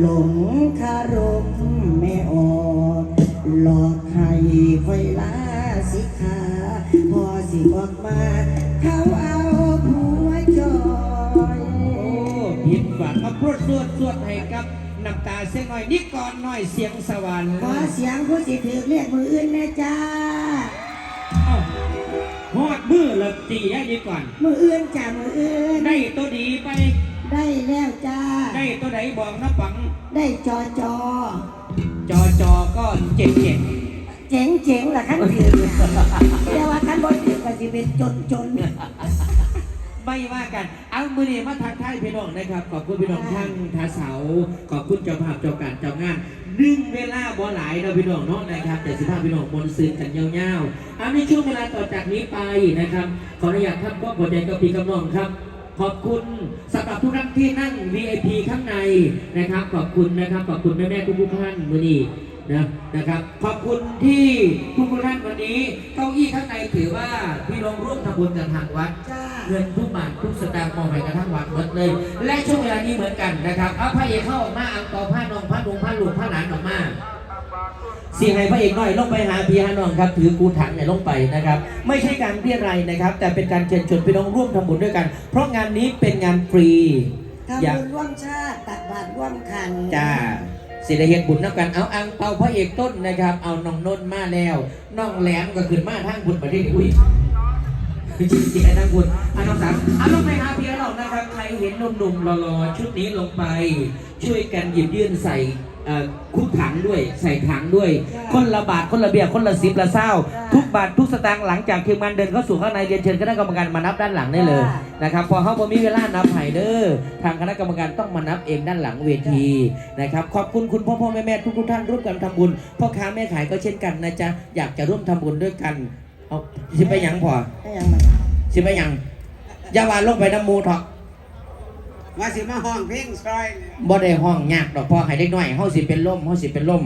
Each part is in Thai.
หลงคารมแม่ออกหลอกให้คอยลาสิขาพอสิออกมา เขาเอาผัวจอยโอ้ผิดหวังมาพูดสวดสวดให้กับน้ำตาเสียงหน่อยนี่ก่อนหน่อยเสียงสวรรค์ขอเสียงผู้สิถือเรียกมืออื่นนะจ้าเอ้าฮอดมือละตีให้ดีก่อนมืออื่นจ้ามืออื่นได้ตัวดีไป ได้แล้วจ้า ได้ตัวไหนบอกนะปัง ได้จอจอ จอจอก็เจ็บเจ็บเจ๋งเจ๋งล่ะขั้นถือแต่ว่าขั้นบนถือก็สิเป็นจนจนไม่ว่ากัน เอามือนี้มาทักทายพี่น้องนะครับ ขอบคุณพี่น้องทั้งทาเสา ขอบคุณเจ้าภาพเจ้าการเจ้างานดึงเวลาบ่หลายเราะพี่น้องเนาะนะครับแต่สิภาพพี่น้องบนสื่อกันยาวๆเอาในช่วงเวลาต่อจากนี้ไปนะครับ ขออนุญาตท่านก็ขอใจกับพี่กำนองครับ ขอบคุณสำหรับทุกท่านที่นั่ง VIP ข้างในนะครับ ขอบคุณนะครับ ขอบคุณแม่แม่ๆทุกๆท่านมือนี้นะนะครับ ขอบคุณที่ทุกท่านวันนี้เก้าอี้ข้างในถือว่าพี่น้องร่วมทำบุญกันทางวัดจ้าเงินทุกบาททุกสตางค์มองไปกระทั่งวัดหมดเลย และช่วงเวลานี้เหมือนกันนะครับเอาพระเอกเข้าออกมาเอาต่อผ้านองผ้าลุงผ้าหลวงผ้าหลานออกมา เสียงให้พระเอกน้อยลงไปหาพี่ฮานองครับ ถือกูถังเนี่ยลงไปนะครับ ไม่ใช่การเรียรายนะครับ แต่เป็นการเชิญชวนพี่น้องร่วมทำบุญด้วยกัน เพราะงานนี้เป็นงานฟรีทำอยากบุญร่วมชาติตักบาตรร่วมขันจ้าสิได้เฮ็ดบุญนับกันเอาอังเปาพระเอกต้นนะครับ เอาน้องนนท์มาแล้วน้องแหลมก็ขึ้นมาทางบุญประเทศนี้อุ้ยจริงๆไอ้ทั้งคุณอันน้องสามอันน้องไปหาเพียร์หรอกนะครับใครเห็นหนุ่มๆหล่อๆชุดนี้ลงไป ช่วยกันหยิบยื่นใส่ เอ่อคุกถังด้วยใส่ถังด้วย คนละบาทคนละเบียร์คนละสิบละเศร้า ทุกบาททุกสตางค์หลังจากทีมงานเดินเข้าสู่ข้างในเรียนเชิญคณะกรรมการมานับด้านหลังได้เลยนะครับพอเขาบอมีเวลานับไผ่เด้อทางคณะกรรมการต้องมานับเองด้านหลังเวทีนะครับขอบคุณคุณพ่อพ่อแม่แม่ทุกทุกๆท่านร่วมกันทำบุญพ่อค้าแม่ขายก็เช่นกันนะจ๊ะอยากจะร่วมทำบุญด้วยกันเอาสิไปหยังพอ ได้ยังไงสิไปหยังอย่าว่าลงไปน้ำหมูเถอะ ว่าสิมาห้องเพลงซอยเนี่ยบ่ได้ห้องยากดอกพอให้เด็กน้อยเฮาสิเป็นลมเฮาสิเป็นลม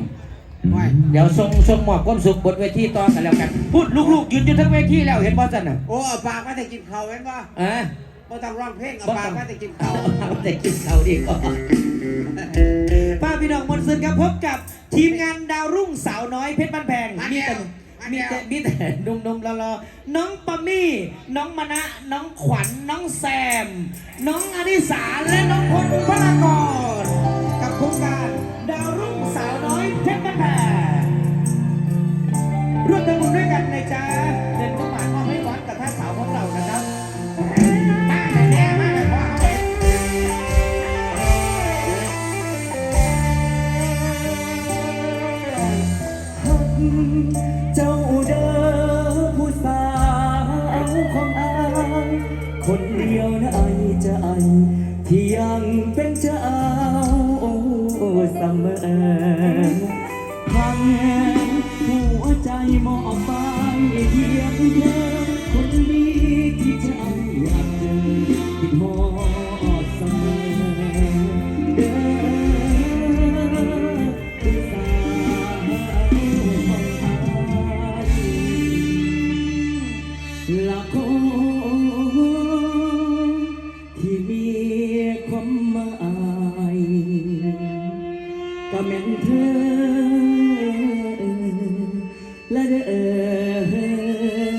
โอ้ยเดี๋ยวส่งส่งมอบความสุขบนเวทีต่อกันแล้วกัน พูดลูกๆยืนอยู่ทั้งเวทีแล้วเห็นบ่ซั่นน่ะโอ้เอาปากว่าจะกินข้าวเว้นป่ะเออบ่ต้องร้องเพลงเอาปากว่าจะกินข้าวเอาแต่กินเขาดีกว่าป้าพี่น้องมนต์ซึนครับพบกับทีมงานดาวรุ่งสาวน้อยเพชรบ้านแพงมามีแก้แต่ว มีแต่มีแต่หนุ่มๆรอๆน้องปามี่ น้องมณะน้องขวัญน้องแซม น้องอนิสาและน้องพลพลากรกับโครงการดาวรุ่งสาวน้อย สมอพังหัวใจมอบไปเพียงเธอ น้องสวัสดีครับปามีเพชรบ้านสวัสดีค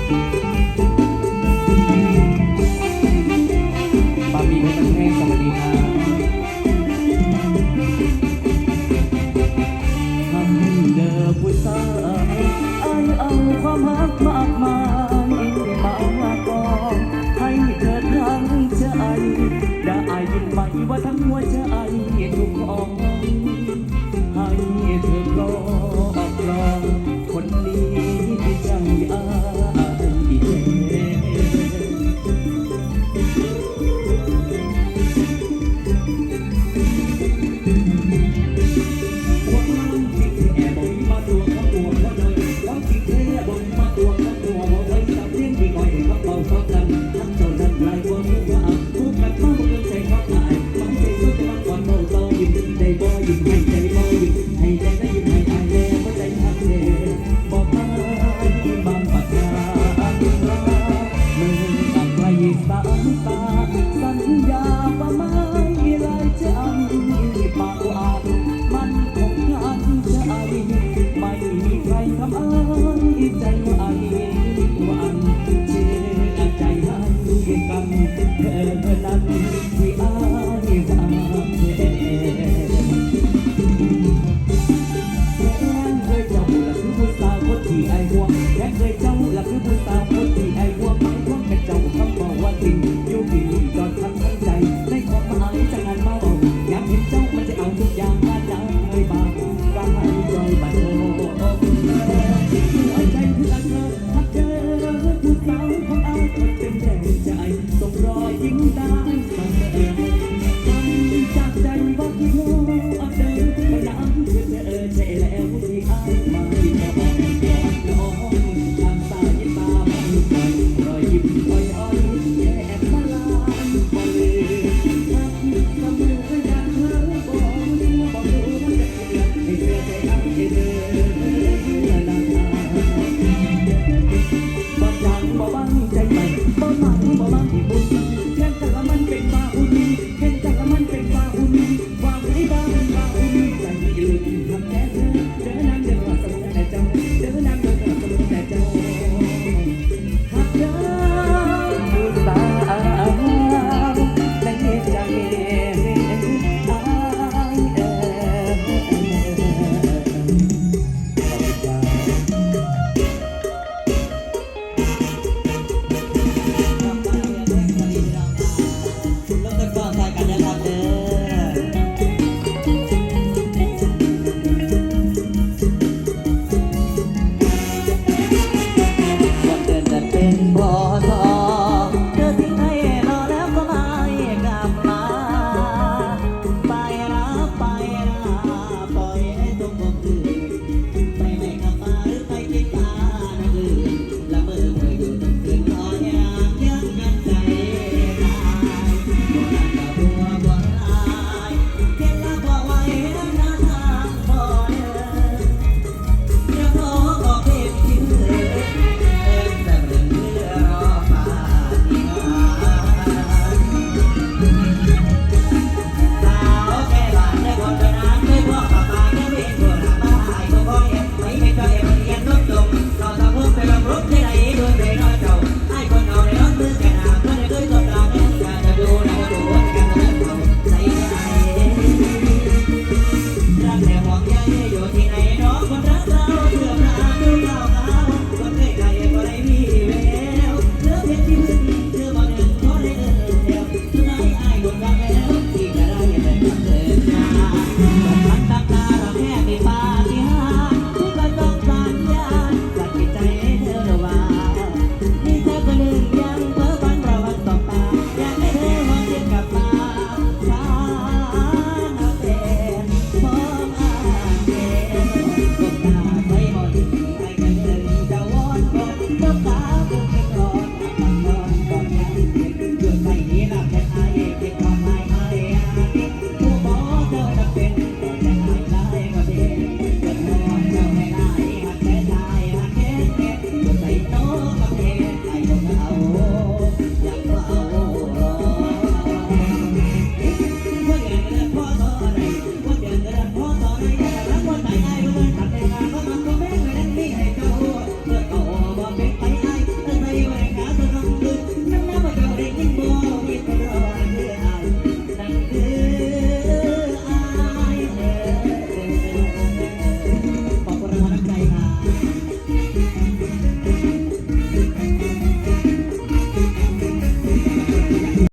รับ Playboy e